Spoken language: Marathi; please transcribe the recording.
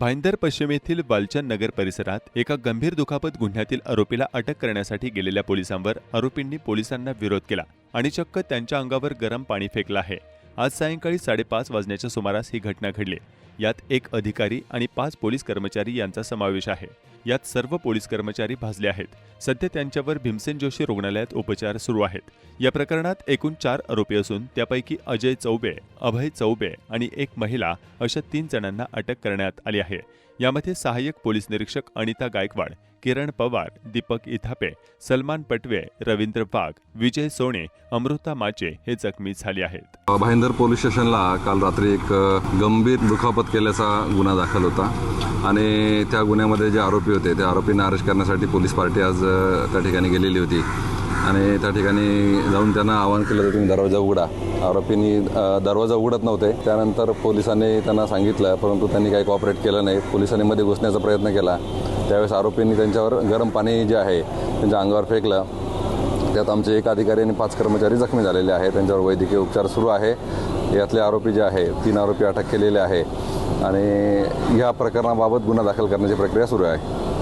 भाईंदर पश्चिम येथील वालचंद नगर परिसरात एका गंभीर दुखापत गुन्ह्यातील आरोपीला अटक करण्यासाठी गेलेल्या पोलिसांवर आरोपींनी पोलिसांना विरोध केला आणि चक्क त्यांच्या अंगावर गरम पाणी फेकलं आहे. आज सायंकाळी साडेपाच वाजण्याच्या सुमारास ही घटना घडली. यात एक अधिकारी आणि पाच पोलीस कर्मचारी यांचा समावेश आहे. यात सर्व पोलीस कर्मचारी भाजले आहेत. सध्या त्यांच्यावर भीमसेन जोशी रुग्णालयात उपचार सुरू आहेत. या प्रकरणात एकूण चार आरोपी असून त्यापैकी अजय चौबे अभय चौबे आणि एक महिला अशा तीन जणांना अटक करण्यात आली आहे. यामध्ये सहाय्यक पोलीस निरीक्षक अनिता गायकवाड किरण पवार दीपक इथापे सलमान पटवे रवींद्र वाघ विजय सोने अमृता माचे हे जखमी झाले आहेत. भाईंदर पोलीस स्टेशनला काल रात्री एक गंभीर दुखापत केल्याचा गुन्हा दाखल होता. आणि त्या गुन्ह्यामध्ये जे आरोपी होते त्या आरोपींना अरेस्ट करण्यासाठी पोलीस पार्टी आज त्या ठिकाणी गेलेली होती. आणि त्या ठिकाणी जाऊन त्यांना आवाहन केलं होतं तुम्ही दरवाजा उघडा. आरोपींनी दरवाजा उघडत नव्हते. त्यानंतर पोलिसांनी त्यांना सांगितलं परंतु त्यांनी काही कॉपरेट केलं नाही. पोलिसांनी मध्ये घुसण्याचा प्रयत्न केला. त्यावेळेस आरोपींनी त्यांच्यावर गरम पाणी जे आहे त्यांच्या अंगावर फेकलं. त्यात आमचे एक अधिकारी आणि पाच कर्मचारी जखमी झालेले आहेत. त्यांच्यावर वैद्यकीय उपचार सुरू आहे. यातले आरोपी जे आहे तीन आरोपी अटक केलेले आहे. आणि या प्रकरणाबाबत गुन्हा दाखल करण्याची प्रक्रिया सुरू आहे.